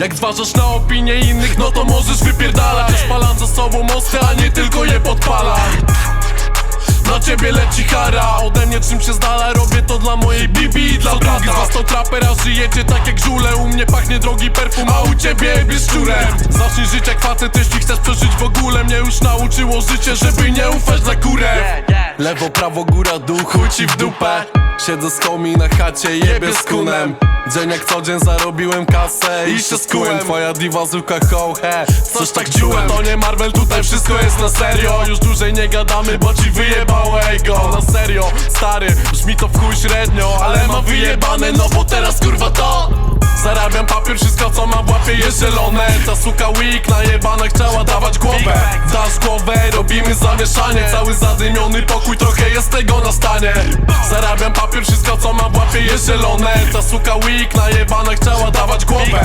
Jak zważasz na opinie innych, no to możesz wypierdalać. Rozpalam za sobą mosty, a nie tylko je podpalać na ciebie leci kara Ode mnie czym się z dala Robię to dla mojej bibi i dla Co drugi z was to trapera Żyjecie tak jak żule. U mnie pachnie drogi perfum A u ciebie jest szczurem. Zacznij żyć jak facet Jeśli chcesz przeżyć w ogóle. Mnie już nauczyło życie Żeby nie ufać za kurę Lewo, prawo, góra, dół Chuj ci w dupę. Siedzę z komi na chacie Jebie z kunem Dzień jak co dzień zarobiłem kasę I się skułem. Twoja diwa ho he Coś tak czułem To nie Marvel, tutaj wszystko jest na serio. Już dłużej nie gadamy, bo ci wyjebało ego. Na serio, stary, brzmi to w chuj średnio Ale mam wyjebane, no bo teraz kurwa Zarabiam papier, wszystko co mam w łapie jest zielone. Ta suka week najebana chciała dawać głowę. Dasz głowę, robimy zamieszanie Cały zadymiony pokój, trochę jest tego na stanie. Zarabiam papier, wszystko co mam w łapie jest zielone. Ta suka week najebana chciała dawać głowę